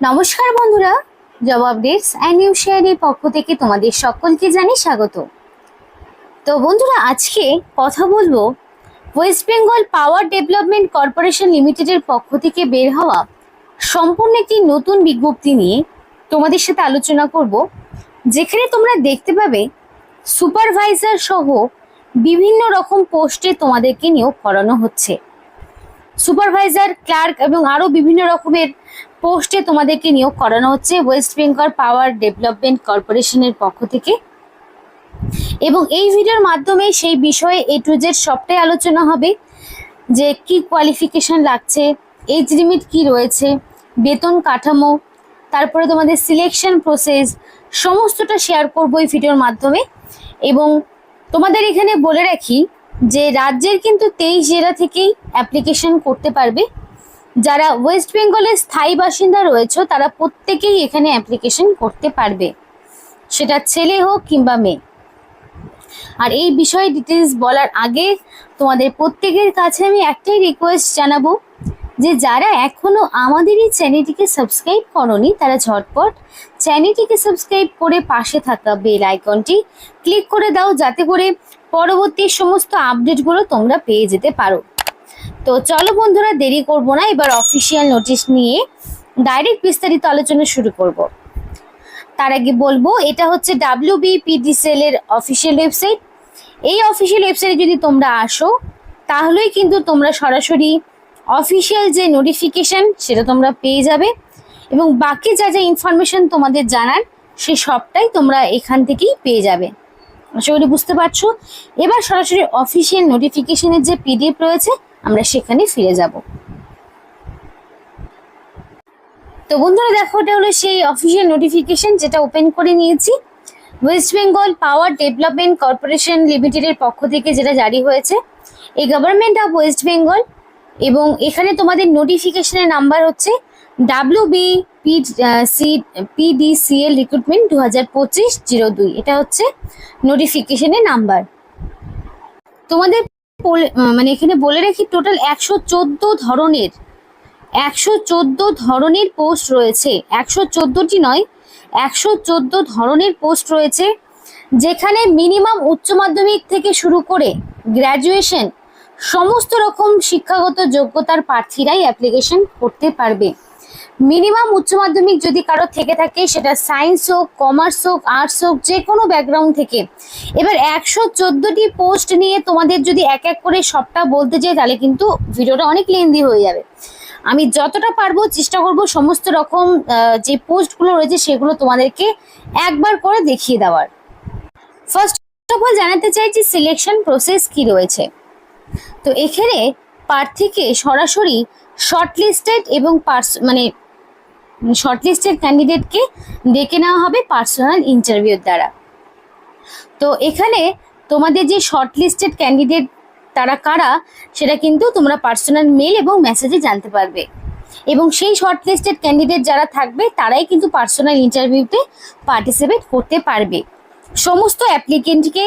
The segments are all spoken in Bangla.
নমস্কার বন্ধুরা, জব আপডেটস অ্যান্ড নিউ শেয়ারের পক্ষ থেকে তোমাদের সকলকে জানি স্বাগত। তো বন্ধুরা, আজকে কথা বলব West Bengal power development corporation লিমিটেডের পক্ষ থেকে বের হওয়া সম্পূর্ণ একটি নতুন বিজ্ঞপ্তি নিয়ে তোমাদের সাথে আলোচনা করব। যেখানে তোমরা দেখতে পাবে সুপারভাইজার সহ বিভিন্ন রকম পোস্টে তোমাদেরকে নিয়োগ করানো হচ্ছে। সুপারভাইজার ক্লার্ক এবং আরও বিভিন্ন রকমের পোস্টে তোমাদেরকে নিয়োগ করানো হচ্ছে ওয়েস্ট বেঙ্গল পাওয়ার ডেভেলপমেন্ট কর্পোরেশনের পক্ষ থেকে। এবং এই ভিডিওর মাধ্যমে সেই বিষয়ে এ টু জেড সবটাই আলোচনা হবে, যে কি কোয়ালিফিকেশন লাগছে এজ লিমিট কি রয়েছে, বেতন কাঠামো, তারপরে তোমাদের সিলেকশন প্রসেস সমস্তটা শেয়ার করব এই ভিডিওর মাধ্যমে। এবং তোমাদের এখানে বলে রাখি যে রাজ্যের কিন্তু তেইশ জেলা থেকেই অ্যাপ্লিকেশন করতে পারবে। যারা ওয়েস্ট বেঙ্গলের স্থায়ী বাসিন্দা রয়েছে, তারা প্রত্যেকেই এখানে অ্যাপ্লিকেশন করতে পারবে। সেটা ছেলে হোক কিংবা মেয়ে। আর এই বিষয়ে ডিটেলস বলার আগে তোমাদের প্রত্যেকের কাছে আমি একটাই রিকোয়েস্ট জানাব যে, যারা এখনও আমাদের এই চ্যানেলটিকে সাবস্ক্রাইব করনি, তারা ঝটপট চ্যানেলটিকে সাবস্ক্রাইব করে পাশে থাকা বেল আইকনটি ক্লিক করে দাও, যাতে করে পরবর্তী সমস্ত আপডেটগুলো তোমরা পেয়ে যেতে পারো। তো চলো বন্ধুরা, দেরি করব না। এবার অফিসিয়াল নোটিশ নিয়ে ডাইরেক্ট বিস্তারিত আলোচনা শুরু করব। তার আগে বলব, এটা হচ্ছে ডাব্লিউ বিপিডিসিএল এর অফিসিয়াল ওয়েবসাইট এই অফিসিয়াল ওয়েবসাইটে যদি তোমরা আসো, তাহলেই কিন্তু তোমরা সরাসরি অফিসিয়াল যে নোটিফিকেশন সেটা তোমরা পেয়ে যাবে। এবং বাকি যা যা ইনফরমেশন তোমাদের জানার, সে সবটাই তোমরা এখান থেকেই পেয়ে যাবে। আশা করি বুঝতে পারছ? এবার সরাসরি অফিসিয়াল নোটিফিকেশনের যে পিডিএফ রয়েছে আমরা সেখানে ফিরে যাব। তো বন্ধুরা দেখো ওটা হলো সেই অফিসিয়াল নোটিফিকেশন যেটা ওপেন করে নিয়েছি। West Bengal power development corporation লিমিটেডের পক্ষ থেকে যেটা জারি হয়েছে। এই গভর্নমেন্ট অফ ওয়েস্ট বেঙ্গল এবং এখানে তোমাদের নোটিফিকেশনের নাম্বার হচ্ছে W B P C PDCL recruitment দু হাজার পঁচিশ জিরো দুই। এটা হচ্ছে নোটিফিকেশনের নাম্বার তোমাদের মানে এখানে বলে রাখি টোটাল একশো চোদ্দ ধরনের, একশো চোদ্দ ধরনের পোস্ট রয়েছে। একশো চোদ্দটি নয়, একশো চোদ্দ ধরনের পোস্ট রয়েছে, যেখানে মিনিমাম উচ্চ মাধ্যমিক থেকে শুরু করে গ্র্যাজুয়েশন সমস্ত রকম শিক্ষাগত যোগ্যতার প্রার্থীরাই অ্যাপ্লিকেশন করতে পারবে। মিনিমাম উচ্চ মাধ্যমিক যদি কারও থেকে থাকে, সেটা সায়েন্স হোক কমার্স হোক আর্টস হোক, যে কোনো ব্যাকগ্রাউন্ড থেকে। এবার একশো চোদ্দোটি পোস্ট নিয়ে তোমাদের যদি এক এক করে সবটা বলতে যাই তাহলে কিন্তু ভিডিওটা অনেক লেন্দি হয়ে যাবে। আমি যতটা পারব চেষ্টা করব সমস্ত রকম যে পোস্টগুলো রয়েছে, সেগুলো তোমাদেরকে একবার করে দেখিয়ে দেওয়ার। ফার্স্ট অফ অল জানাতে চাইছি সিলেকশন প্রসেস কি রয়েছে। তো এখানে প্রার্থীকে সরাসরি শর্টলিস্টেড এবং মানে শর্টলিস্টেড ক্যান্ডিডেটকে ডেকে নেওয়া হবে পার্সোনাল ইন্টারভিউর দ্বারা। তো এখানে তোমাদের যে শর্টলিস্টেড ক্যান্ডিডেট তারা কারা, সেটা কিন্তু তোমরা পার্সোনাল মেল এবং মেসেজে জানতে পারবে। এবং সেই শর্টলিস্টেড ক্যান্ডিডেট যারা থাকবে, তারাই কিন্তু পার্সোনাল ইন্টারভিউতে পার্টিসিপেট করতে পারবে। সমস্ত অ্যাপ্লিকেন্টকে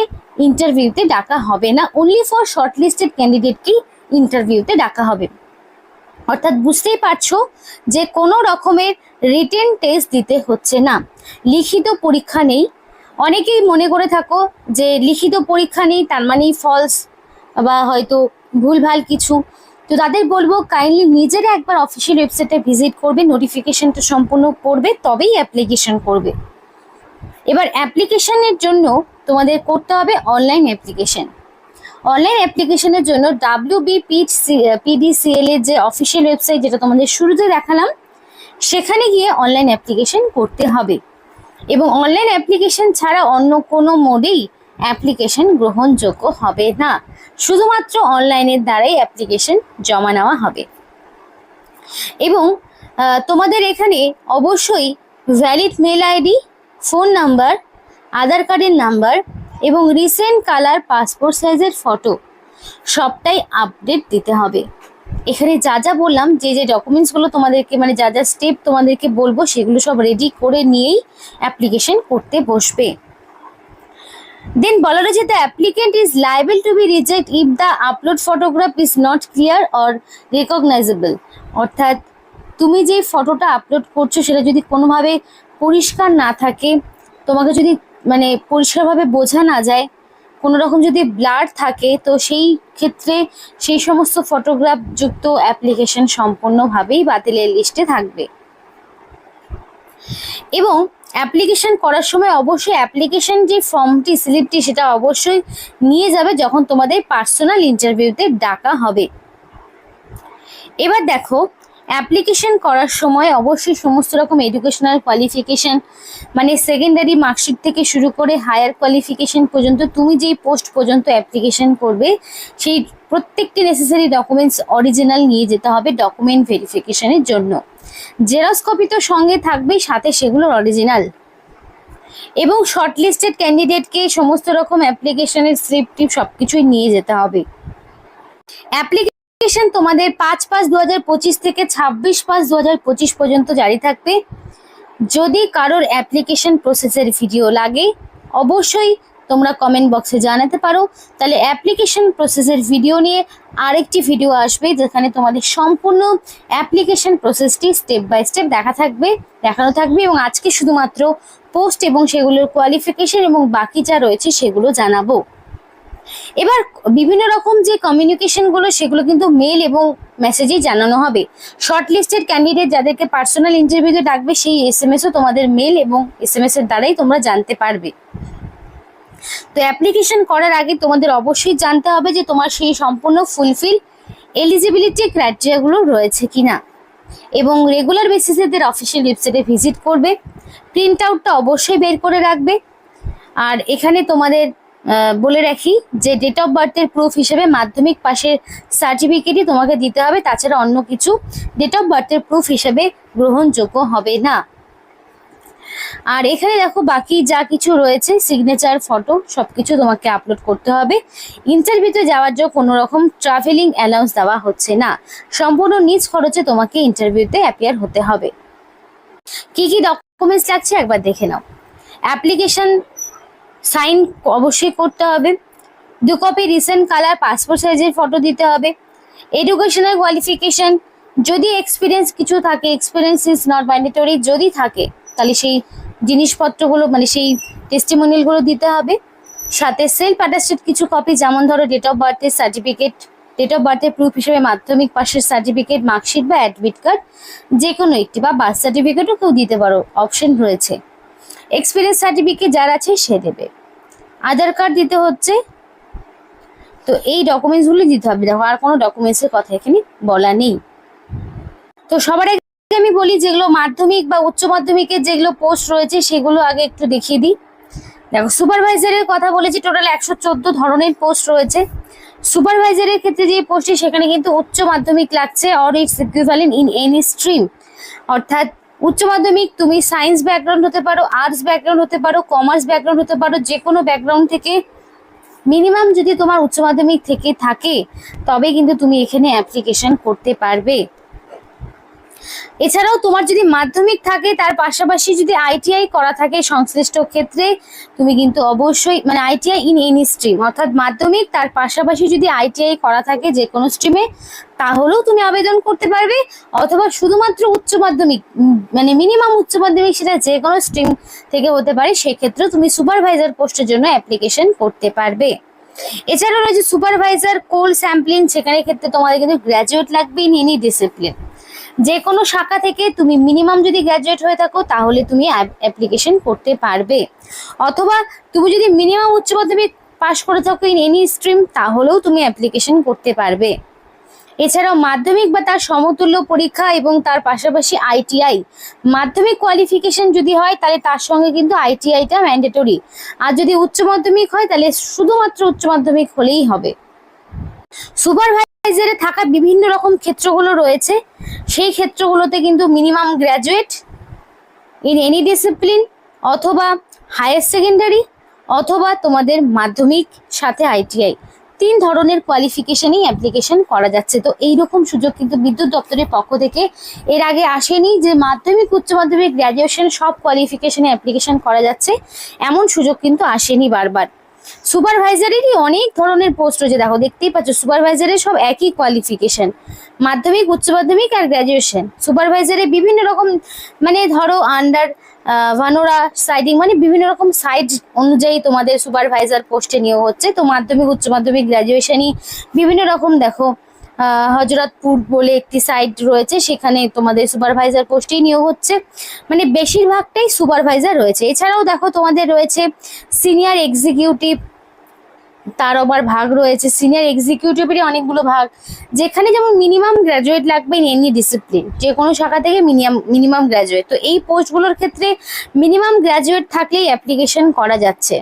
ইন্টারভিউতে ডাকা হবে না অনলি ফর শর্টলিস্টেড ক্যান্ডিডেটকেই ইন্টারভিউতে ডাকা হবে। অর্থাৎ বুঝতেই পারছ যে কোনো রকমের রিটেন টেস্ট দিতে হচ্ছে না। লিখিত পরীক্ষা নেই। অনেকেই মনে করে থাকো যে লিখিত পরীক্ষা নেই, তার মানেই ফলস বা হয়তো ভুলভাল কিছু। তো তাদের বলব কাইন্ডলি নিজেরা একবার অফিসিয়াল ওয়েবসাইটে ভিজিট করবে নোটিফিকেশনটা সম্পূর্ণ করবে, তবেই অ্যাপ্লিকেশন করবে। এবার অ্যাপ্লিকেশনের জন্য তোমাদের করতে হবে অনলাইন অ্যাপ্লিকেশন অনলাইন অ্যাপ্লিকেশনের জন্য ডাব্লিউ বি পিডিসিএল এর যে অফিসিয়াল ওয়েবসাইট যেটা তোমাদের শুরুতে দেখালাম, সেখানে গিয়ে অনলাইন অ্যাপ্লিকেশন করতে হবে। এবং অনলাইন অ্যাপ্লিকেশন ছাড়া অন্য কোনো মোডেই অ্যাপ্লিকেশন গ্রহণযোগ্য হবে না। শুধুমাত্র অনলাইনের দ্বারাই অ্যাপ্লিকেশন জমা নেওয়া হবে। এবং তোমাদের এখানে অবশ্যই valid mail ID phone number Aadhaar কার্ডের নাম্বার এবং রিসেন্ট কালার পাসপোর্ট সাইজের ফটো সবটাই আপডেট দিতে হবে। এখানে যা যা বললাম, যে যে ডকুমেন্টসগুলো তোমাদেরকে মানে যা যা স্টেপ তোমাদেরকে বলব, সেগুলো সব রেডি করে নিয়েই অ্যাপ্লিকেশন করতে বসবে। দেন বলা রয়েছে the applicant is liable to be reject if the upload photograph is not clear or recognisable অর্থাৎ, তুমি যে ফটোটা আপলোড করছ, সেটা যদি কোনোভাবে পরিষ্কার না থাকে, তোমাকে যদি মানে পরিষ্কারভাবে বোঝা না যায় কোনো রকম যদি ব্লার থাকে, তো সেই ক্ষেত্রে সেই সমস্ত ফটোগ্রাফ যুক্ত অ্যাপ্লিকেশন সম্পূর্ণভাবেই বাতিলের লিস্টে থাকবে। এবং অ্যাপ্লিকেশন করার সময় অবশ্যই অ্যাপ্লিকেশন যে ফর্মটি স্লিপটি সেটা অবশ্যই নিয়ে যাবে যখন তোমাদের পার্সোনাল ইন্টারভিউতে ডাকা হবে। এবার দেখো অ্যাপ্লিকেশন করার সময় অবশ্যই সমস্ত রকম এডুকেশনাল কোয়ালিফিকেশন মানে সেকেন্ডারি মার্কশিট থেকে শুরু করে হায়ার কোয়ালিফিকেশন পর্যন্ত তুমি যেই পোস্ট পর্যন্ত অ্যাপ্লিকেশন করবে, সেই প্রত্যেকটি নেসেসারি ডকুমেন্টস অরিজিনাল নিয়ে যেতে হবে ডকুমেন্ট ভেরিফিকেশনের জন্য। জেরক্স কপি তো সঙ্গে থাকবেই, সাথে সেগুলোর অরিজিনাল এবং শর্টলিস্টেড ক্যান্ডিডেটকে সমস্ত রকম অ্যাপ্লিকেশনের স্লিপ টিপ সব কিছুই নিয়ে যেতে হবে। অ্যাপ্লিকেশন তোমাদের পাঁচ পাঁচ দু থেকে ছাব্বিশ পাঁচ দু পঁচিশ পর্যন্ত জারি থাকবে। যদি কারোর অ্যাপ্লিকেশন প্রসেসের ভিডিও লাগে, অবশ্যই তোমরা কমেন্ট বক্সে জানাতে পারো। তাহলে অ্যাপ্লিকেশন প্রসেসের ভিডিও নিয়ে আরেকটি ভিডিও আসবে, যেখানে তোমাদের সম্পূর্ণ অ্যাপ্লিকেশন প্রসেসটি স্টেপ বাই স্টেপ দেখা থাকবে, দেখানো থাকবে এবং আজকে শুধুমাত্র পোস্ট এবং সেগুলোর কোয়ালিফিকেশন এবং বাকি যা রয়েছে সেগুলো জানাব। এবার বিভিন্ন রকম যে কমিউনিকেশনগুলো সেগুলো কিন্তু মেল এবং মেসেজেই জানানো হবে। শর্ট লিস্টেড ক্যান্ডিডেট যাদেরকে পার্সোনাল ইন্টারভিউতে ডাকবে, সেই এস এম এসও তোমাদের মেল এবং এস এম এস এর দ্বারাই তোমরা জানতে পারবে। তো অ্যাপ্লিকেশন করার আগে তোমাদের অবশ্যই জানতে হবে যে তোমার সেই সম্পূর্ণ ফুলফিল এলিজিবিলিটি ক্রাইটেরিয়াগুলো রয়েছে কিনা। এবং রেগুলার বেসিসে এদের অফিসিয়াল ওয়েবসাইটে ভিজিট করবে। প্রিন্ট আউটটা অবশ্যই বের করে রাখবে। আর এখানে তোমাদের বলে রাখি যে ডেট অফ বার্থের প্রুফ হিসেবে মাধ্যমিক পাশের সার্টিফিকেটই তোমাকে দিতে হবে, তাছাড়া অন্য কিছু ডেট অফ বার্থের প্রুফ হিসেবে গ্রহণযোগ্য হবে না। আর এখানে দেখো বাকি যা কিছু রয়েছে সিগনেচার ফটো সবকিছু তোমাকে আপলোড করতে হবে। ইন্টারভিউতে যাওয়ার জন্য কোনো রকম ট্রাভেলিং অ্যালাউন্স দেওয়া হচ্ছে না। সম্পূর্ণ নিজ খরচে তোমাকে ইন্টারভিউতে অ্যাপিয়ার হতে হবে। কি কি ডকুমেন্টস লাগছে একবার দেখে নাও। অ্যাপ্লিকেশন সাইন অবশ্যই করতে হবে। দু কপি রিসেন্ট কালার পাসপোর্ট সাইজের ফটো দিতে হবে। এডুকেশনাল কোয়ালিফিকেশন যদি এক্সপিরিয়েন্স কিছু থাকে এক্সপিরিয়েন্স ইজ নট ম্যান্ডেটরি যদি থাকে, তাহলে সেই জিনিসপত্রগুলো মানে সেই টেস্টিমোনিয়ালগুলো দিতে হবে। সাথে সেলফ অ্যাটাস্টেড কিছু কপি যেমন ধরো ডেট অফ বার্থের সার্টিফিকেট ডেট অফ বার্থের প্রুফ হিসেবে মাধ্যমিক পাশের সার্টিফিকেট মার্কশিট বা অ্যাডমিট কার্ড যে কোনো একটি বা বার্থ সার্টিফিকেটও কেউ দিতে পারো। অপশন রয়েছে। এক্সপিরিয়েন্স সার্টিফিকেট যার আছে সে দেবে। আধার কার্ড দিতে হচ্ছে। তো এই ডকুমেন্টসগুলো দিতে হবে। দেখো, আর কোনো ডকুমেন্টসের কথা এখানে বলা নেই। তো সবার আগে আমি বলি, যেগুলো মাধ্যমিক বা উচ্চ মাধ্যমিকের যেগুলো পোস্ট রয়েছে, সেগুলো আগে একটু দেখিয়ে দিই। দেখো সুপারভাইজারের কথা বলেছি টোটাল একশো চোদ্দ ধরনের পোস্ট রয়েছে। সুপারভাইজারের ক্ষেত্রে যে পোস্টটি সেখানে কিন্তু উচ্চ মাধ্যমিক লাগছে or it's equivalent in any stream অর্থাৎ উচ্চ মাধ্যমিক, তুমি সায়েন্স ব্যাকগ্রাউন্ড হতে পারো আর্টস ব্যাকগ্রাউন্ড হতে পারো কমার্স ব্যাকগ্রাউন্ড হতে পারো, যে কোনো ব্যাকগ্রাউন্ড থেকে মিনিমাম যদি তোমার উচ্চ মাধ্যমিক থেকে থাকে, তবে কিন্তু তুমি এখানে অ্যাপ্লিকেশন করতে পারবে। এছাড়াও তোমার যদি মাধ্যমিক থাকে, তার পাশাপাশি যদি আইটিআই করা থাকে সংশ্লিষ্ট ক্ষেত্রে, তুমি কিন্তু অবশ্যই মানে আইটিআই ইন এনি স্ট্রিম অর্থাৎ মাধ্যমিক, তার পাশাপাশি যদি আইটিআই করা থাকে যে কোনো স্ট্রিমে তাহলেও তুমি আবেদন করতে পারবে। অথবা শুধুমাত্র উচ্চ মাধ্যমিক মানে মিনিমাম উচ্চ মাধ্যমিক সেটা যে কোনো স্ট্রিম থেকে হতে পারে, সেক্ষেত্রেও তুমি সুপারভাইজার পোস্টের জন্য অ্যাপ্লিকেশন করতে পারবে। এছাড়াও রয়েছে সুপারভাইজার কোল স্যাম্পলিং সেখানে ক্ষেত্রে তোমাদের কিন্তু গ্র্যাজুয়েট লাগবে ইন এনি ডিসিপ্লিন যে কোনো শাখা থেকে তুমি মিনিমাম যদি গ্র্যাজুয়েট হয়ে থাকো, তাহলে তুমি অ্যাপ্লিকেশন করতে পারবে। অথবা তুমি যদি মিনিমাম উচ্চ মাধ্যমিক পাশ করে থাকো ইন এনি স্ট্রিম তাহলেও তুমি অ্যাপ্লিকেশন করতে পারবে। এছাড়াও মাধ্যমিক বা তার সমতুল্য পরীক্ষা এবং তার পাশাপাশি আইটিআই মাধ্যমিক কোয়ালিফিকেশন যদি হয়, তাহলে তার সঙ্গে কিন্তু আইটিআইটা ম্যান্ডেটরি আর যদি উচ্চ মাধ্যমিক হয়, তাহলে শুধুমাত্র উচ্চ মাধ্যমিক হলেই হবে। সুপারভাইজারে থাকা বিভিন্ন রকম ক্ষেত্রগুলো রয়েছে। সেই ক্ষেত্রগুলোতে কিন্তু minimum graduate in any discipline অথবা হায়ার সেকেন্ডারি অথবা তোমাদের মাধ্যমিক সাথে আইটিআই তিন ধরনের কোয়ালিফিকেশনেই অ্যাপ্লিকেশন করা যাচ্ছে। তো এই রকম সুযোগ কিন্তু বিদ্যুৎ দপ্তরের পক্ষ থেকে এর আগে আসেনি যে মাধ্যমিক, উচ্চ মাধ্যমিক গ্র্যাজুয়েশন সব কোয়ালিফিকেশনে অ্যাপ্লিকেশন করা যাচ্ছে। এমন সুযোগ কিন্তু আসেনি বারবার। সুপারভাইজারেরই অনেক ধরনের পোস্ট রয়েছে। দেখো, দেখতেই পাচ্ছ সুপারভাইজারের সব একই কোয়ালিফিকেশন মাধ্যমিক, উচ্চ মাধ্যমিক আর গ্র্যাজুয়েশন সুপারভাইজারে বিভিন্ন রকম মানে ধরো আন্ডার ভানোরা সাইডিং মানে বিভিন্ন রকম সাইড অনুযায়ী তোমাদের সুপারভাইজার পোস্টে নিয়োগ হচ্ছে। তো মাধ্যমিক, উচ্চ মাধ্যমিক গ্র্যাজুয়েশনই বিভিন্ন রকম, দেখো। হজরতপুর বলে একটি সাইট রয়েছে, সেখানে তোমাদের সুপারভাইজার পোস্টেই নিয়োগ হচ্ছে। মানে বেশিরভাগটাই সুপারভাইজার রয়েছে। এছাড়াও দেখো, তোমাদের রয়েছে সিনিয়র এক্সিকিউটিভ তার আবার ভাগ রয়েছে। সিনিয়র এক্সিকিউটিভেরই অনেকগুলো ভাগ। যেখানে যেমন মিনিমাম গ্র্যাজুয়েট লাগবে ইন এনি ডিসিপ্লিন যে কোনো শাখা থেকে মিনিমাম মিনিমাম গ্র্যাজুয়েট তো এই পোস্টগুলোর ক্ষেত্রে মিনিমাম গ্র্যাজুয়েট থাকলেই অ্যাপ্লিকেশন করা যাচ্ছে।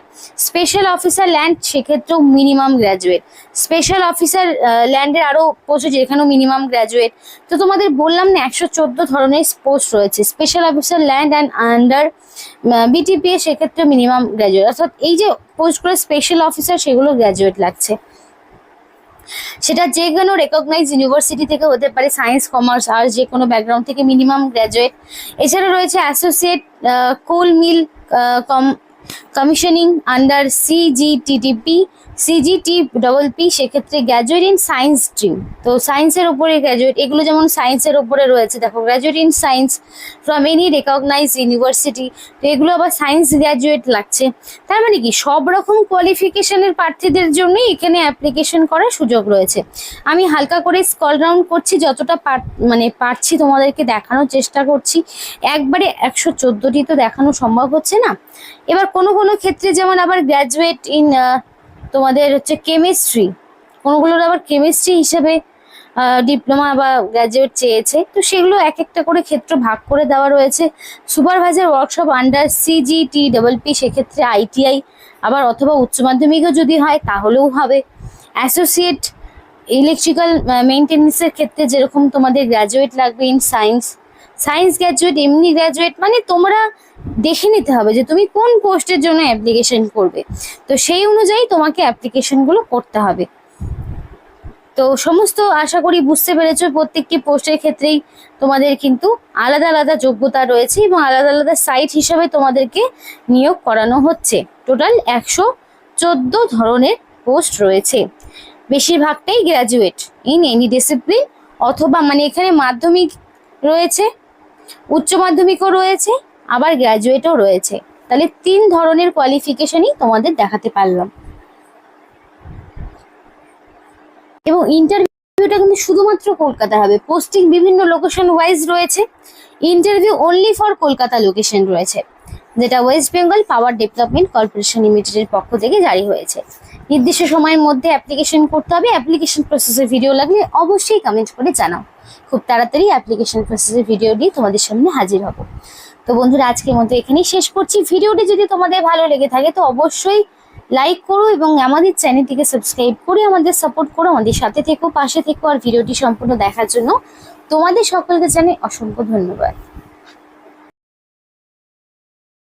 স্পেশাল অফিসার ল্যান্ড সেক্ষেত্রেও মিনিমাম গ্র্যাজুয়েট স্পেশাল অফিসার ল্যান্ডের আরও পোস্ট যেখানেও মিনিমাম গ্র্যাজুয়েট তো তোমাদের বললাম না, একশো চোদ্দ ধরনের পোস্ট রয়েছে। Special officer land and under BTP সেক্ষেত্রে মিনিমাম গ্র্যাজুয়েট অর্থাৎ এই যে পোস্টগুলো স্পেশাল অফিসার সেগুলো গ্র্যাজুয়েট লাগছে। সেটা যে কোনো রেকগনাইজ ইউনিভার্সিটি থেকে হতে পারে সায়েন্স কমার্স আর্টস যে কোনো ব্যাকগ্রাউন্ড থেকে মিনিমাম গ্র্যাজুয়েট এছাড়া রয়েছে associate coal mill com commissioning under CGTTP CGT double P সেক্ষেত্রে গ্র্যাজুয়েট ইন সায়েন্স স্ট্রিম তো সায়েন্সের ওপরে গ্র্যাজুয়েট এগুলো যেমন সায়েন্সের ওপরে রয়েছে, দেখো graduate in science from any recognise university তো এগুলো আবার সায়েন্স গ্র্যাজুয়েট লাগছে। তার মানে কি, সব রকম কোয়ালিফিকেশনের প্রার্থীদের জন্যই এখানে অ্যাপ্লিকেশন করার সুযোগ রয়েছে। আমি হালকা করে স্কল রাউন্ড করছি, যতটা মানে পারছি তোমাদেরকে দেখানোর চেষ্টা করছি। একবারে একশো চোদ্দোটি তো দেখানো সম্ভব হচ্ছে না। এবার কোনো কোনো ক্ষেত্রে যেমন আবার গ্র্যাজুয়েট ইন তোমাদের হচ্ছে কেমিস্ট্রি কোনোগুলোর আবার কেমিস্ট্রি হিসেবে ডিপ্লোমা বা গ্র্যাজুয়েট চেয়েছে। তো সেগুলো এক একটা করে ক্ষেত্র ভাগ করে দেওয়া রয়েছে। Supervisor workshop under CGT double P সেক্ষেত্রে আইটিআই আবার অথবা উচ্চ মাধ্যমিকও যদি হয় তাহলেও হবে। অ্যাসোসিয়েট ইলেকট্রিক্যাল মেনটেন্যান্সের ক্ষেত্রে যেরকম তোমাদের গ্র্যাজুয়েট লাগবে ইন সায়েন্স সায়েন্স গ্র্যাজুয়েট এমনি গ্র্যাজুয়েট মানে তোমরা দেখে নিতে হবে যে তুমি কোন পোস্টের জন্য অ্যাপ্লিকেশন করবে। তো সেই অনুযায়ী তোমাকে অ্যাপ্লিকেশনগুলো করতে হবে। তো সমস্ত আশা করি বুঝতে পেরেছ, প্রত্যেকটি পোস্টের ক্ষেত্রেই তোমাদের কিন্তু আলাদা আলাদা যোগ্যতা রয়েছে এবং আলাদা আলাদা সাইট হিসাবে তোমাদেরকে নিয়োগ করানো হচ্ছে। টোটাল একশো চোদ্দ ধরনের পোস্ট রয়েছে। বেশিরভাগটাই গ্র্যাজুয়েট ইন এনি ডিসিপ্লিন অথবা মানে এখানে মাধ্যমিক রয়েছে উচ্চ মাধ্যমিকও রয়েছে, আবার গ্র্যাজুয়েটও রয়েছে। তাহলে তিন ধরনের কোয়ালিফিকেশনই তোমাদের দেখাতে পারলাম। এবং ইন্টারভিউটা কিন্তু শুধুমাত্র কলকাতা হবে। পোস্টিং বিভিন্ন লোকেশন ওয়াইজ রয়েছে। Interview only for Kolkata location রয়েছে, যেটা West Bengal power development corporation লিমিটেডের পক্ষ থেকে জারি হয়েছে। নির্দিষ্ট সময়ের মধ্যে অ্যাপ্লিকেশন করতে হবে। অ্যাপ্লিকেশন প্রসেসের ভিডিও লাগলে অবশ্যই কমেন্ট করে জানাও। খুব তাড়াতাড়ি অ্যাপ্লিকেশন প্রসেসের ভিডিও দিয়ে তোমাদের সামনে হাজির হব। তো বন্ধুরা, আজকের মতো এখানেই শেষ করছি। ভিডিওটি যদি তোমাদের ভালো লেগে থাকে, তো অবশ্যই লাইক করো এবং আমাদের চ্যানেলটিকে সাবস্ক্রাইব করে আমাদের সাপোর্ট করো, আমাদের সাথে থেকো, পাশে থেকো, আর ভিডিওটি সম্পূর্ণ দেখার জন্য তোমাদের সকলকে জানাই অসংখ্য ধন্যবাদ।